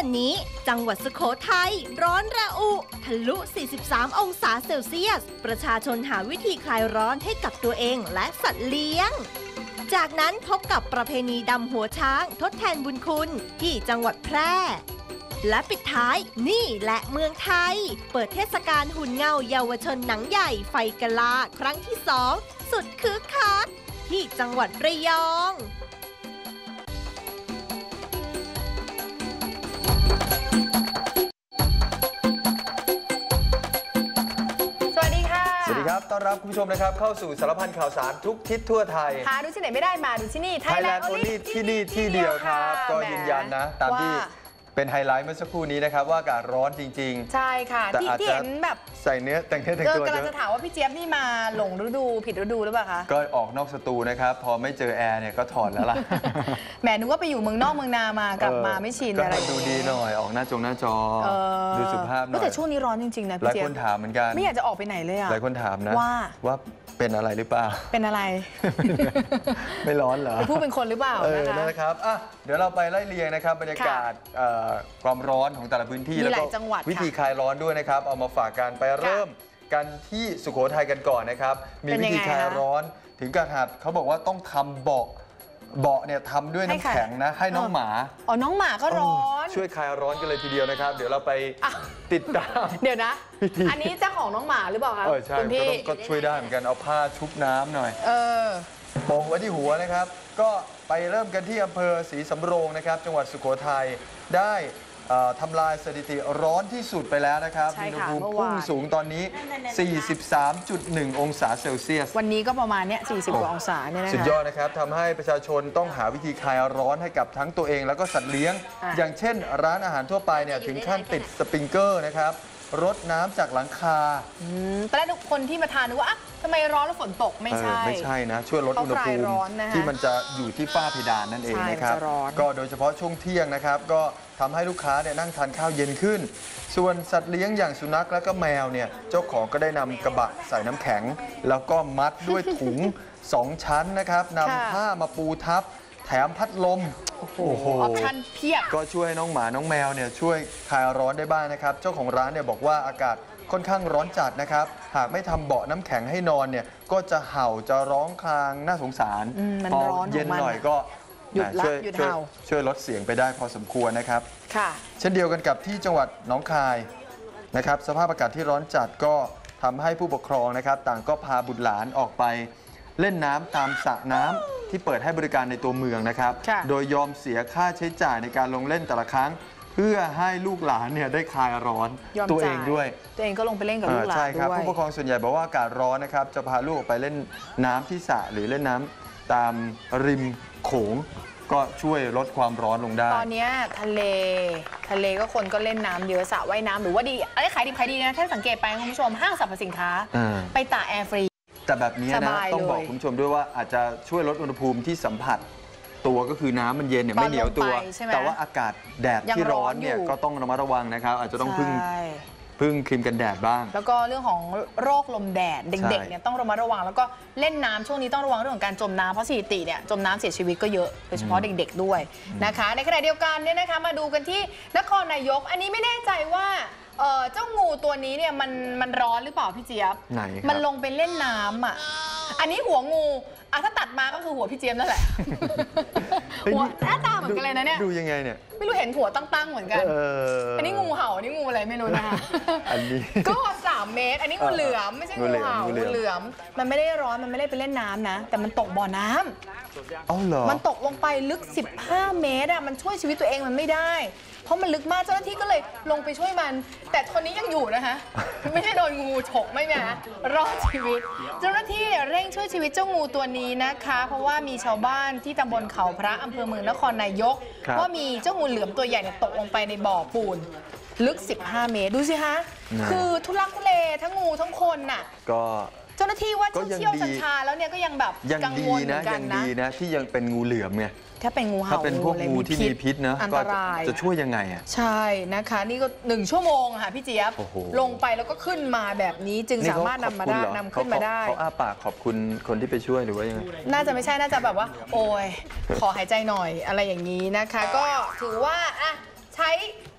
ันข่าวสารวันนี้ จังหวัดสุโขทัยร้อนระอุ ทะลุ 43 องศาเซลเซียส ประชาชนหาวิธีคลายร้อนให้กับตัวเองและสัตว์เลี้ยง จากนั้นพบกับประเพณีดำหัวช้างทดแทนบุญคุณที่จังหวัดแพร่และปิดท้ายนี่แหละเมืองไทย เปิดเทศกาลหุ่นเงาเยาวชนหนังใหญ่ไฟกะลา ครั้งที่สอง สุดคึกคักที่จังหวัดระยอง อนรับคุณผู้ชมนะครับ เข้าสู่สารพันข่าวสารทุกทิศทั่วไทยหาดูที่ไหนไม่ได้มาดูที่นี่ Thailand Only ที่นี่ที่เดียวครับ ก็ยืนยันนะ ตามที่ว่า เป็นไฮไลท์เมื่อสักครู่นี้นะครับว่าอากาศร้อนจริงใช่ค่ะ แต่ที่อาจจะ ที่เห็นแบบๆใส่เนื้อแต่งเนื้อแต่งเออตัวกำลังเยจะอะถามว่าพี่เจี๊ยบนี่มาหลงฤดูผิดฤดูหรือเปล่าคะก็ออกนอกสตูนะครับ พอไม่เจอแอร์เนี่ยก็ถอดแล้วล่ะแหมนึกว่าไปอยู่เมืองนอกเมืองนามากลับมาไม่ชินก็อะไรให้ดูดีหน่อยออกหน้าจงหน้าจอ เออดูสุภาพหน่อยแต่ช่วงนี้ร้อนจริงๆนะหพี่ลายเจี๊ยคบนถามเหมือนกัน ไม่อยากจะออกไปไหนเลยอะ หลายคนถามนะว่า ว่าเป็นอะไรหรือเปล่า เป็นอะไร ไม่ร้อนเหรอ ไปพูดเป็นคนหรือเปล่าเออนะคะนั่นนะครับอะเดี๋ยวเราไปไล่เรียงนะครับบรรยากาศเอ่อความร้อนของแต่ละพื้นที่ มีแล้วหก็ลายจังหวัดวิธีค่ะคลายร้อนด้วยนะครับ เอามาฝากกันไปเริ่มกันที่สุโขทัยกันก่อนนะครับ มีเป็นวิยังธีไงคลายคะร้อนถึงกระหัดเขาบอกว่าต้องทำเบาะเบาะเนี่ยทำด้วยให้น้ำใครแข็งนะให้น้องเออหมา อ๋อ น้องหมาก็ร้อนเช่วยคลายร้อนกันเลยทีเดียวนะครับ เดี๋ยวเราไปอะ ติดตาม เดี๋ยวนะวิธี อันนี้เจ้าของน้องหมาหรือเปล่าคะเออใช่คุณก็พี่ ต้องก็ช่วยได้เหมือนกันเอาผ้าชุบน้ำหน่อย เออ โปะไว้ที่หัวนะครับ ก็ไปเริ่มกันที่อำเภอศรีสำโรงนะครับ จังหวัดสุโขทัยได้เอ่อทำลายสถิติร้อนที่สุดไปแล้วนะครับใช่อุณหค่ะภูมิเมื่อพุ่วางนสูงตอนนี้ 43.1 องศาเซลเซียส วันนี้ก็ประมาณเนี้ย40 กว่าองศาเนี่ยนะคะ สุดยอดนะครับทำให้ประชาชนต้องหาวิธีคลายร้อนให้กับทั้งตัวเองแล้วก็สัตว์เลี้ยง อะ อย่างเช่น ร้านอาหารทั่วไปเนี่ยถึงขั้นติดสปริงเกอร์นะครับ รดน้ำจากหลังคาอืมตอนแรกทุกคนที่มาทานนึกว่าอะทำไมร้อนแล้วฝนตกไม่ใช่เออไม่ใช่นะ ช่วยลดเขาอุณหภูมิคลายร้อนนะคะที่มันจะอยู่ที่ฝ้าเพดานนั่นเองใช่นะครับ มันจะร้อน ก็โดยเฉพาะช่วงเที่ยงนะครับ ก็ทำให้ลูกค้าเนี่ยนั่งทานข้าวเย็นขึ้น ส่วนสัตว์เลี้ยงอย่างสุนัขและก็แมวเนี่ยเจ้าของก็ได้นำกระบะใส่น้ำแข็ง แล้วก็มัดด้วยถุง 2 ชั้นนะครับนำผ้ามาปูทับ แถมพัดลม โอ้โห ออปชั่นเพียบ ก็ช่วยให้น้องหมาน้องแมวเนี่ยช่วยคลายร้อนได้บ้างนะครับ เจ้าของร้านเนี่ยบอกว่าอากาศค่อนข้างร้อนจัดนะครับ หากไม่ทำเบาะน้ำแข็งให้นอนเนี่ยก็จะเห่าจะร้องครางน่าสงสารอืมมันพอร้อนของมันเย็นหน่อยก็หยุดละช่วยหยุดช่วยเห่า ช่วยลดเสียงไปได้พอสมควรนะครับ ค่ะ เช่นเดียวกันกับที่จังหวัดหนองคายนะครับ สภาพอากาศที่ร้อนจัดก็ทำให้ผู้ปกครองนะครับ ต่างก็พาบุตรหลานออกไปเล่นน้ำตามสระน้ำ ที่เปิดให้บริการในตัวเมืองนะครับค่ะโดยยอมเสียค่าใช้จ่ายในการลงเล่นแต่ละครั้ง เพื่อให้ลูกหลานเนี่ยได้คลายร้อนยอมตัวเอจ่างด้วย ตัวเองก็ลงไปเล่นกับลูกหลานใช่ครับด้วยผู้ปกครองส่วนใหญ่บอกว่าอากาศร้อนนะครับจะพาลูกออกไปเล่นน้ำที่สระหรือเล่นน้ำตามริมโขงก็ช่วยลดความร้อนลงได้ ตอนเนี้ยทะเลทะเลก็คนก็เล่นน้ำเยอะสระว่ายน้ำหรือว่าดีอะไรขายดีขายดีนะ ถ้าสังเกตไปคุณผู้ชมห้างสรรพสินค้าอ่าไปตากแอร์ฟรี แต่แบบนี้สนะบายต้องบอกเลย คุณผู้ชมด้วยว่าอาจจะช่วยลดอุณหภูมิที่สัมผัสตัวก็คือน้ำมันเย็นเนี่ยตอนไม่เหนียวตัว ลงไปใช่ไหมแต่ว่าอากาศแดดยังที่ร้อนร้อนอยู่ เนี่ยก็ต้องระมัดระวังนะครับ อาจจะต้องพึ่งใช่ พึ่งครีมกันแดดบ้าง แล้วก็เรื่องของโรคลมแดดเด็กใช่ๆเนี่ยต้องระมัดระวัง แล้วก็เล่นน้ำช่วงนี้ต้องระวังเรื่องของการจมน้ำเพราะสถิติเนี่ยจมน้ำเสียชีวิตก็เยอะโดยเฉพาะเด็กๆด้วยนะคะ ในขณะเดียวกันเนี่ยนะคะมาดูกันที่นครนายก อันนี้ไม่แน่ใจว่า เอ่อเจ้างูตัวนี้เนี่ยมันมันร้อนหรือเปล่าพี่เจี๊ยบ ไหนครับ มันลงไปเล่นน้ำอะ อันนี้หัวงูอะถ้าตัดมาก็คือหัวพี่เจี๊ยบนั่นแหละเฮ้ยหัวหน้าตาเหมือนกันเลยนะเนี่ย ดูยังไงเนี่ย ไม่รู้เห็นหัวตั้งๆเหมือนกัน เอออันนี้งูเห่าอันนี้งูอะไรไม่รู้นะคะ อันนี้ ก็ 3 เมตร อันนี้งูเหลือมไม่ใช่งูงูเหลือมเห่างูเหลืงูอม เหลือม มันไม่ได้ร้อนมันไม่ได้ไปเล่นน้ำนะ แต่มันตกบ่อน้ำ เอ้าเหรอ มันตกลงไปลึก 15 เมตรอะมันช่วยชีวิตตัวเองมันไม่ได้ เพราะมันลึกมากเจ้าหน้าที่ก็เลยลงไปช่วยมัน แต่คนนี้ยังอยู่นะคะ ไม่ใช่โดนงูฉกไม่นะรอดชีวิต เจ้าหน้าที่เร่งช่วยชีวิตเจ้างูตัวนี้นะคะ เพราะว่ามีชาวบ้านที่ตำบลเขาพระอำเภอเมืองนครนายกครับ ว่ามีเจ้างูเหลือมตัวใหญ่เนี่ยตกลงไปในบ่อปูน ลึก 15 เมตรดูสิคะนะคือทุลักทุเลทั้งงูทั้งคนน่ะ ก็ เจ้าหน้าที่ว่าก็ยังเชี่ยวดี ชันชาแล้วเนี่ยก็ยังแบบยังกังดีวลเหมืนะอนกัยันงนะ ดีนะที่ยังเป็นงูเหลือมไง ถ้าเป็นงูเห่าถ้าเป็นพวกอะไรงูที่มีพิษนะอันก็ตราย จะช่วยยังไงอะ ใช่นะคะ นี่ก็หนึ่งชั่วโมงอะค่ะพี่เจี๊ยบ โอ้โห ลงไปแล้วก็ขึ้นมาแบบนี้จึงสามารถนำมาได้เขอบคุณเหรอนำขึ้นมาได้ เขาเขาอ้าปากขอบคุณคนที่ไปช่วยหรือว่ายังไง น่าจะไม่ใช่น่าจะแบบว่า โอ้ยขอหายใจหน่อยอะไรอย่างนี้นะคะ ก็ถือว่าอะ ใช้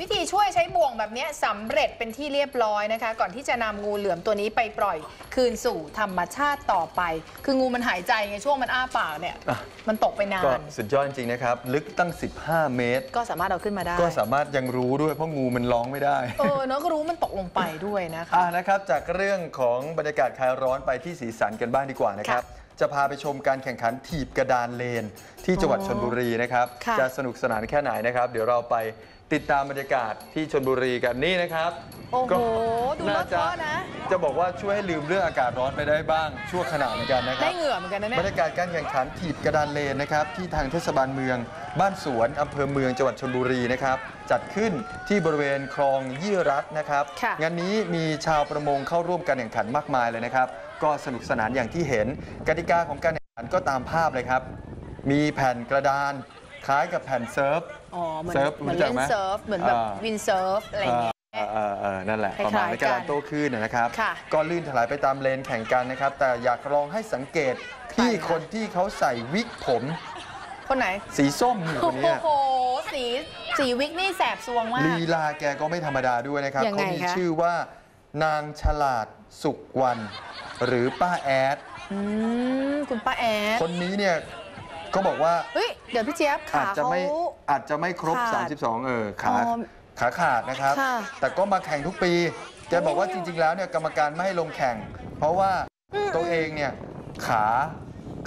วิธีช่วยใช้บ่วงแบบเนี้ยสำเร็จเป็นที่เรียบร้อยนะคะ ก่อนที่จะนำงูเหลือมตัวนี้ไปปล่อยคืนสู่ธรรมชาติต่อไป คืองูมันหายใจไงช่วงมันอ้าปากเนี่ยอะมันตกไปนาก็นสุดยอดจริงๆนะครับ ลึกตั้ง 15 เมตร ก็สามารถเอาขึ้นมาได้ ก็สามารถยังรู้ด้วยเพราะงูมันร้องไม่ได้ เออเนาะก็รู้มันตกลงไปด้วยนะคะอะนะครับ จากเรื่องของบรรยากาศคลายร้อนไปที่สีสันกันบ้างดีกว่านะครับจะพาไปชมการแข่งขันถีบกระดานเลน ที่จังหวัดอ๋อชนบุรีนะครับค่ะจะสนุกสนานแค่ไหนนะครับ เดี๋ยวเราไป ติดตามบรรยากาศที่ชนบุรีกันนี่นะครับโอ้โห ก็ดูเลอะเทอะนะ จะบอกว่าช่วยให้ลืมเรื่องอากาศร้อนไปได้บ้าง ชั่วขณะเหมือนกันนะครัได้บ เหงื่อเหมือนกันนะเนี่บรยรยากาศการแข่งขันถีบกระดานเลนนะครับที่ทางเทศบาลเมือง บ้านสวนอำเภอเมืองจังหวัดชนบุรีนะครับจัดขึ้นที่บริเวณคลองยี่รัตนะครับค่ะงานนี้มีชาวประมงเข้าร่วมการแข่งขันมากมายเลยนะครับ ก็สนุกสนานอย่างที่เห็นกติกาของการแข่งขันก็ตามภาพเลยครับ มีแผ่นกระดานคล้ายกับแผ่นเซิร์ฟ อ๋อเหมือนเซิร์ฟเหมือนรู้จัเล่กนไหมเซิร์ฟ เหมือนแบบอ่า วินเซิร์ฟอะไรอย่างเงี้ย เออเออเออนั่นแหละคล้ายๆประมาณในกระดานกันโต้คลื่นนะนะครับ ค่ะก็ลื่นถลายไปตามเลนแข่งกันนะครับ แต่อยากลองให้สังเกตพี่ใครคะคนที่เขาใส่วิกผมคนไหน สีส้มอยู่คโอ้นเนี้ยโห สีสีวิกนี่แสบซวงมาก ลีลาแกก็ไม่ธรรมดาด้วยนะครับยังไงเขามีคะ ชื่อว่านางฉลาดสุขวัน หรือป้าแอด อืมคุณป้าแอด คนนี้เนี่ย เขาบอกว่าเฮ้ยเดี๋ยวพี่เจี๊ยบขาอาจจะเขา ไม่อาจจะไม่ครบ ขาด32 เออขาอ๋อขาขาดนะครับ ค่ะ แต่ก็มาแข่งทุกปีแกบอกว่าจริง ๆ แล้วเนี่ยกรรมการไม่ให้ลงแข่ง เพราะว่าตัวเองเนี่ยขา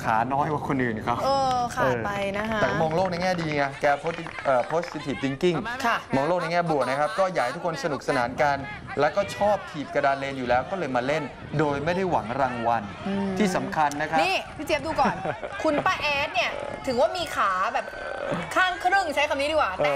ขาน้อยกว่าคนอื่นเขาเออขาดไปนะคะแต่มองโลกในแง่ดีไงแก posi- เอ่อ positive thinking ค่ะมองโลกในแง่บวกนะครับ ก็อยากให้ทุกคนสนุกสนานกัน แล้วก็ชอบถีบกระดานเลนอยู่แล้วก็เลยมาเล่น โดยไม่ได้หวังรางวัลอืมที่สำคัญนะครับนี่พี่เจี๊ยบดูก่อน คุณป้าแอดเนี่ยถึงว่ามีขาแบบข้างครึ่งใช้คำนี้ดีกว่าเออแต่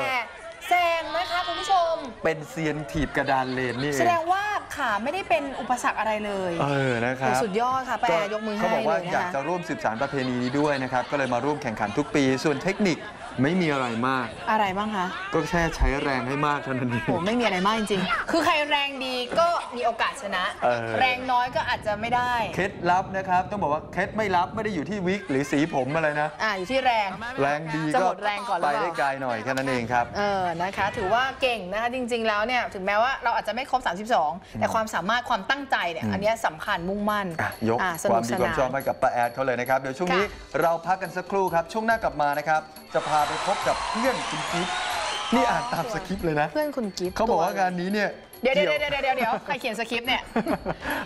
แซงนะคะคุณผู้ชม เป็นเซียนถีบกระดานเลนนี่เอแสดงงว่าขาไม่ได้เป็นอุปสรรคอะไรเลยเออนะครับสุดยอดค่ะป้าแอดยกมือให้เขาบอกว่าเลยนะคะอยากจะร่วมสืบสานประเพณีนี้ด้วยนะครับ ก็เลยมาร่วมแข่งขันทุกปี ส่วนเทคนิค ไม่มีอะไรมาก อะไรบ้างคะก็แค่ใช้แรงให้มากเท่านั้นเอง โหไม่มีอะไรมากจริงๆ คือใครแรงดีก็มีโอกาสชนะ เออ แรงน้อยก็อาจจะไม่ได้ เคล็ดลับนะครับ ต้องบอกว่าเคล็ดไม่ลับไม่ได้อยู่ที่วิกหรือสีผมอะไรนะ อ่าอยู่ที่แรง แรงดีจะก็หมดแรงก่อนหรือไปเปล่า ได้ไกลหน่อยแค่นั้นเองครับ เออนะคะ ถือว่าเก่งนะคะจริง ๆ แล้วเนี่ยถึงแม้ว่าเราอาจจะไม่ครบ 32 แต่ความสามารถความตั้งใจเนี่ยอืมอันเนี้ยสำคัญมุ่งมั่นอะยกอะสควานุมกดีสความนาชอบนให้กับป้าแอดเขาเลยนะครับ เดี๋ยวช่วงนี้ค่ะเราพักกันสักครู่ครับ ช่วงหน้ากลับมานะครับ จะพาไปพบกับเพื่อนคุณกิฟต์นี่อ่านตามสคริปต์เลยนะ เพื่อนคุณกิฟต์เขาบอกว่าตัวงานนี้เนี่ยเดี๋ยวเดี๋ยวกี่เดี๋ยวเดี๋ยวเดี๋ยวใครเขียนสคริปต์เนี่ย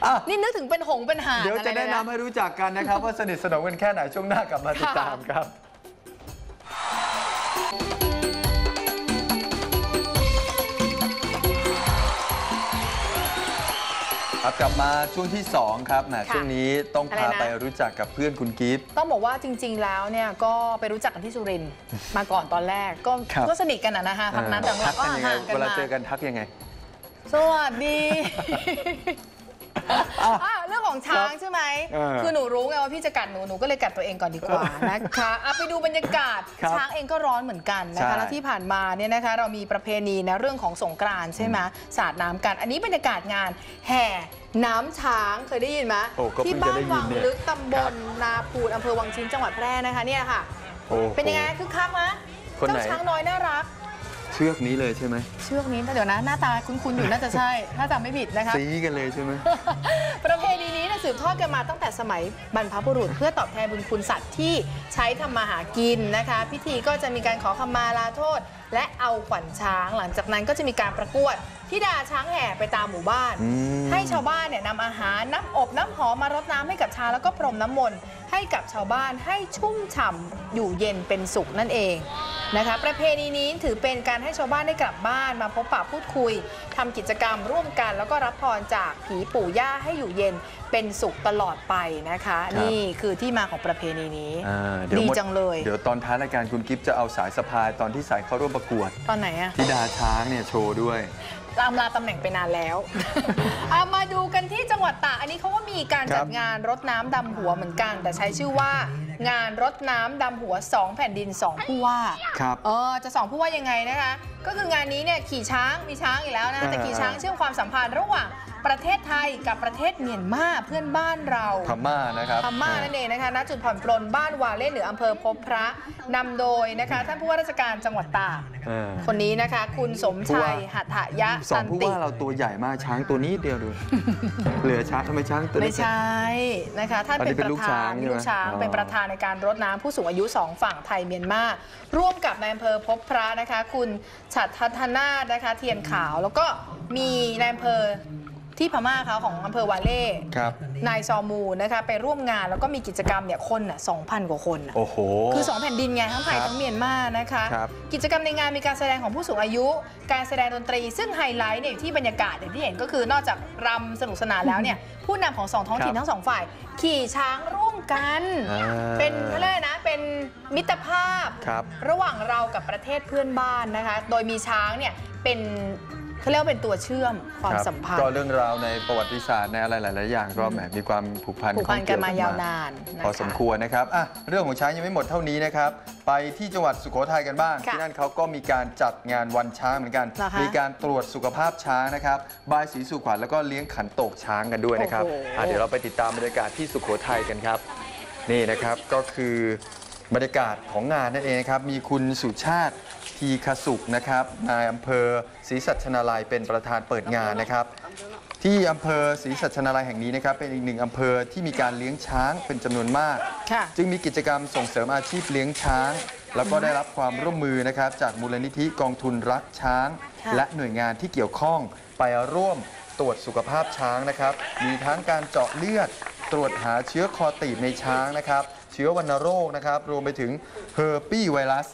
อะนี่นึกถึงเป็นหงส์เป็นห่านเดี๋ยวจะอไรแนะเลยนำให้รู้จักกันนะครับ ว่าสนิทสนมกันแค่ไหนช่วงหน้ากลับมาติดตามครับ ครับกลับมาช่วงที่ 2 ครับแหมค่ะช่วงนี้ต้องอะไรพานะไปรู้จักกับเพื่อนคุณกิฟต์ ต้องบอกว่าจริง ๆ แล้วเนี่ยก็ไปรู้จักกันที่สุรินทร์มาก่อนตอนแรกก็ครับก็สนิทกันอะนะคะพักนั้นแต่หลัทังกๆก็กันยังไงห่างกันเวลามาเจอกันทักยังไง สวัสดี อะอะเรื่องของช้างใช่ไหม เออคือหนูรู้ไงว่าพี่จะกัดหนู หนูก็เลยกัดตัวเองก่อนดีกว่านะคะอะไปดูบรรยากาศ ครับช้างเองก็ร้อนเหมือนกันนะใช่ คะ แล้วที่ผ่านมาเนี่ยนะคะ เรามีประเพณีนะเรื่องของสงกรานต์ใช่ไหมสาดน้ำกัน อันนี้บรรยากาศงานแห่น้ำช้างเคยได้ยินไหมโอ้ก็เพิ่ที่งจะบ้านได้ยิวันงเนี่ย ลึกตำบลนาพูนอำเภอวังชิ้นจังหวัดแพร่นะคะเนี่ยค่ะ โอ้โห เป็นยังไงคึกคักไหมคนไหน เจ้าช้างน้อยน่ารัก เชือกนี้เลยใช่ไหมเชือกนี้เดี๋ยวนะ หน้าตาคุ้นๆอยู่น่าจะใช่ ถ้าจำไม่ผิดนะคะ ซีกันเลยใช่ไหม ประเพณีนี้เนยสืบทอดกันมาตั้งแต่สมัยบรรพบุรุษ เพื่อตอบแทนบุญคุณสัตว์ที่ใช้ทำมาหากินนะคะ พิธีก็จะมีการขอขมาลาโทษ และเอาขวัญช้าง หลังจากนั้นก็จะมีการประกวดที่ดาช้างแห่ไปตามหมู่บ้าน อืม ให้ชาวบ้านเนี่ยนำอาหารน้ำอบน้ำหอมมารดน้ำให้กับช้างแล้วก็พรมน้ำมนต์ให้กับชาวบ้านให้ชุ่มฉ่ำอยู่เย็นเป็นสุขนั่นเอง นะคะ ประเพณีนี้ถือเป็นการให้ชาวบ้านได้กลับบ้านมาพบปะพูดคุยทำกิจกรรมร่วมกัน แล้วก็รับพรจากผีปู่ย่าให้อยู่เย็นเป็นสุขตลอดไปนะคะครับนี่คือที่มาของประเพณีนี้อ่าเดี๋ยวดีหมจังเลย เดี๋ยวตอนท้ายรายการคุณกิฟต์จะเอาสายสะพายตอนที่สายเข้าร่วมประกวด ตอนไหนอะธิดาช้างเนี่ยโชว์ด้วยตามลาตำแหน่งไปนานแล้วเอามาดูกันที่จังหวัดตากอันนี้เขาก็มีการครัจับดงานรดน้ำดำหัวเหมือนกัน แต่ใช้ชื่อว่า งานรดน้ำดำหัว 2 แผ่นดิน 2 ผู้ว่าครับ เออจะสองผู้ว่ายังไงนะคะ ก็คืองานนี้เนี่ยขี่ช้างมีช้างอีกแล้วนะคะแต่อ่าขี่ช้างเชื่อมความสัมพันธ์ระหว่างประเทศไทยกับประเทศเมียนมาเพื่อนบ้านเราพม่านะครับพม่านั่นเองนะคะณจุดผ่อนปลนบ้านวาเล่เหนืออำเภอพบพระนำโดยนะคะท่านผู้ว่าราชการจังหวัดตากเออคนนี้นะคะ คุณสมชัยหัตถยะสอสังนผู้ติว่าเราตัวใหญ่มากช้างตัวนี้เดียวดูเหลือช้างทำไมช้างตัวไม่เล็กใช่นะคะท่านอันนี้เป็นเป็นปลูระกธาช้านงใช่ไหมลูกช้างอ๋อเป็นประธานในการรดน้ำผู้สูงอายุสองฝั่งไทยเมียนมาร่วมกับนายอำเภอพบพระนะคะ คุณฉัตรทัศนาถนะคะ เทียนขาว แล้วก็มีนายอำเภอ ที่พม่าเขาของอำเภอวาเล่ครับ นายซอมูนะคะไปร่วมงานแล้วก็มีกิจกรรมเนี่ยคนน่ะ2,000กว่าคนน่ะโอ้โห คือ 2 แผ่นดินไงทั้งไทยครับทั้งเมียนมานะคะ ครับกิจกรรมในงานมีการแสดงของผู้สูงอายุ การแสดงดนตรี ซึ่งไฮไลท์เนี่ยอยู่ที่บรรยากาศอย่างที่เห็นก็คือนอกจากรำสนุกสนานแล้วเนี่ยผู้นำของสองท้องถิ่นทั้งสองฝ่าย ขี่ช้างร่วมกัน อ่า เป็นเขาเรียกอะไรนะเป็นมิตรภาพ ครับ ระหว่างเรากับประเทศเพื่อนบ้านนะคะ โดยมีช้างเนี่ยเป็น เขาเรียกว่าเป็นตัวเชื่อมความครับสัมพันธ์ ก็เรื่องราวในประวัติศาสตร์ในอะไรหลาย ๆ อย่างก็แหมมีความผูกพันผูกพันข้องกัเกี่นวมายาวนานนะคะพอสมควรนะครับอะเรื่องของช้างยังไม่หมดเท่านี้นะครับ ไปที่จังหวัดสุโขทัยกันบ้างค่ะที่นั่นเขาก็มีการจัดงานวันช้างเหมือนกันเหรอคะมีการตรวจสุขภาพช้างนะครับบายสีสุขวัญแล้วก็เลี้ยงขันโตกช้างกันด้วยนะครับโอ้โหอะเดี๋ยวเราไปติดตามบรรยากาศที่สุโขทัยกันครับ นี่นะครับก็คือ บรรยากาศของงานนั่นเองนะครับ มีคุณสุชาติทีคสุขนะครับนายอำเภอศรีสัชนาลัยเป็นประธานเปิดงานนะครับ ที่อำเภอศรีสัชนาลัยแห่งนี้นะครับ เป็นอีกหนึ่งอำเภอที่มีการเลี้ยงช้างเป็นจำนวนมาก ค่ะ จึงมีกิจกรรมส่งเสริมอาชีพเลี้ยงช้าง แล้วก็ได้รับความร่วมมือนะครับ จากมูลนิธิกองทุนรักช้าง ค่ะ และหน่วยงานที่เกี่ยวข้องไปร่วมตรวจสุขภาพช้างนะครับ มีทั้งการเจาะเลือด ตรวจหาเชื้อคอตีบในช้างนะครับ เชื้อวัณโรคนะครับรวมไปถึงเฮอร์ปี้ไวรัส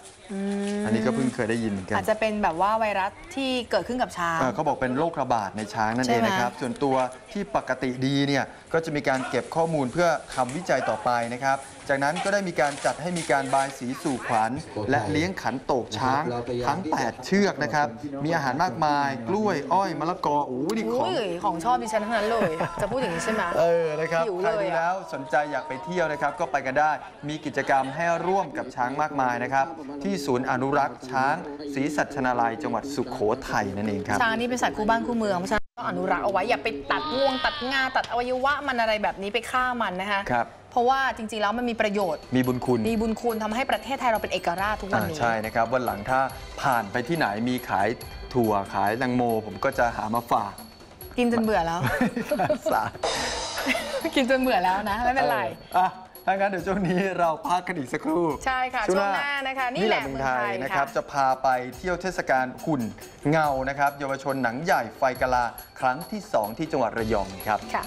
อันนี้ก็เพิ่งเคยได้ยินเหมือนกันอาจจะเป็นแบบว่าไวรัสที่เกิดขึ้นกับช้าง เอ่อเขาบอกเป็นโรคระบาดในช้างนั่นใช่เองไหม นะครับ ส่วนตัวที่ปกติดีเนี่ยก็จะมีการเก็บข้อมูลเพื่อทำวิจัยต่อไปนะครับ จากนั้นก็ได้มีการจัดให้มีการบายสีสู่ขวัญ และเลี้ยงขันโตกช้างทั้ง 8 เชือกนะครับ มีอาหารมากมาย กล้วยอ้อยมะละกอโอ้โหนี่ของ อุ้ยของชอบดิฉันทั้งนั้นเลย จะพูดอย่างนี้ใช่ไหม เออ นะครับ หิวใครเลยดูอะแล้วสนใจอยากไปเที่ยวนะครับ ก็ไปกันได้ มีกิจกรรมให้ร่วมกับช้างมากมายนะครับ ที่ศูนย์อนุรักษ์ช้างศรีสัชนาลัยจังหวัดสุโขทัยนั่นเองครับช้างนี่เป็นสัตว์คู่บ้านคู่เมืองเพราะฉะนั้นต้องอนุรักษ์เอาไว้อย่าไปตัดงวงตัดงาตัดอวัยวะมันอะไรแบบนี้ไปฆ่ามันนะคะครับ เพราะว่าจริงๆแล้วมันมีประโยชน์ มีบุญคุณมีบุญคุณทำให้ประเทศไทยเราเป็นเอกราชทุกวันอ่านี้ ใช่นะครับ วันหลังถ้าผ่านไปที่ไหนมีขายถั่วขายแตงโม ผมก็จะหามาฝาก กินจนเบื่อแล้ว สากินจนเบื่อแล้วนะ ไม่เป็นไร อออะ ถ้างั้นเดี๋ยวช่วงนี้เราพักกันอีกสักครู่ใช่ค่ะช่วงหน้านะคะนี่แหละเมืเมือองงไทไทยยนะครับค่ะจะพาไปเที่ยวเทศกาลหุ่นเงานะครับเยาวชนหนังใหญ่ไฟกะลาครั้งที่ 2 ที่จังหวัดระยองครับค่ะ